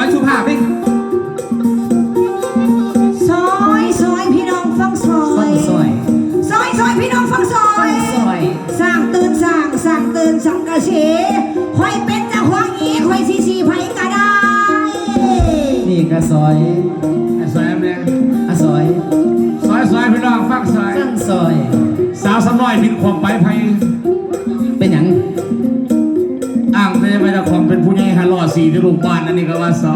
อยสุภาพดิซอยซอยพี่น้องฟังซอฟัยงซอยซอยซอยพี่น้องฟังซอฟัย งซอย สร้างตื่นสร้างสร้างตื่นสังกะสีคอยเป็นเจ้าของอีคอยสีสีไผก็ได้ นี่ก็ซอยซอยแม่อะซอยซอยซอยพี่น้องฟังซอย ฟังซอย สาวสำน้อยบินความไปไพ เป็นผู้ใหญ่ฮัลโหลสี่ที่ลูกบ้านนั่นนี่ก็ว่าซอ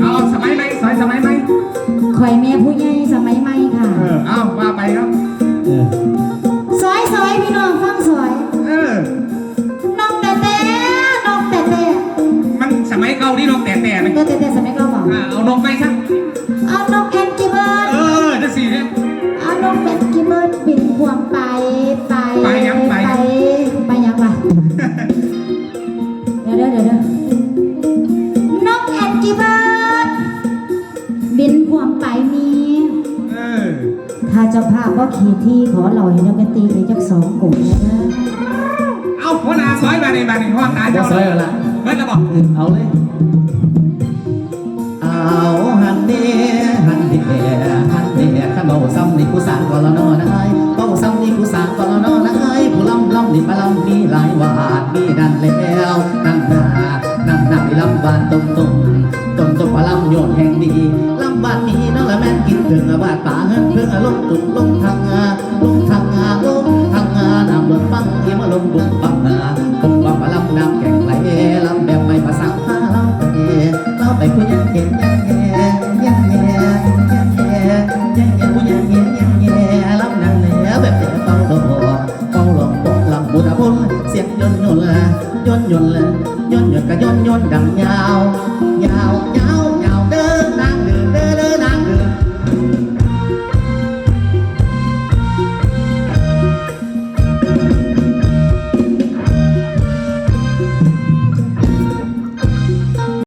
เอาสมัยไหมซอยสมัยไหมคอยแม่ผู้ใหญ่สมัยใหม่ค่ะ เออเอามาไปครับเออซอยซอยพี่น้องฟังซอยเออน้องแต่แต่น้องแต่แต่มันสมัยเก่านี่น้องแต่แต่ไหมเออแต่แต่สมัยเก่าบอกอ่าเอานกไปซะเอาน้องแอนกิเบิร์ดเออจะสี่เนี่ยเอาน้องแอนกิเบิร์ดบินพวงไปไปไปยัง เดี๋ยวเดี๋ยวเดี๋ยวเดี๋ยวน้องแอนกิเบิร์ดบินพวงไปนี้ เออถ้าเจ้าภาพว่าขี่ที่ขอหล่อยนกกระตีไปจักสองกลุ่มนะนะเอาหัวหน้าซอยมาในบ้านในห้องตาบ่เจ้าซอยเอาละเฮ้ยจะบอกเออเอาเลย เอาหันเดหันเดหันเดข้าเบาซ้ำนี่ผู้สาง มีดันแล้วนั่นนานั่นนาลำบานตรงตรงตรงตรงว่าลำโยนแห่งดีลำบานมีนั่นละแม่นกินถึงบาดป่าเฮินเพื่อลงตุกลงทางาลงทางาลงทางาน้ำลดฟังที่มาลงบุกปังนาบุกปังมาลำน้ำแข่งไหลลำแบบไม่ภาษาพาลำไปเราไปคุยยังเห็นยัง ยนยนละยนยนละยนยนกะยนยนดังยาวยาวยาว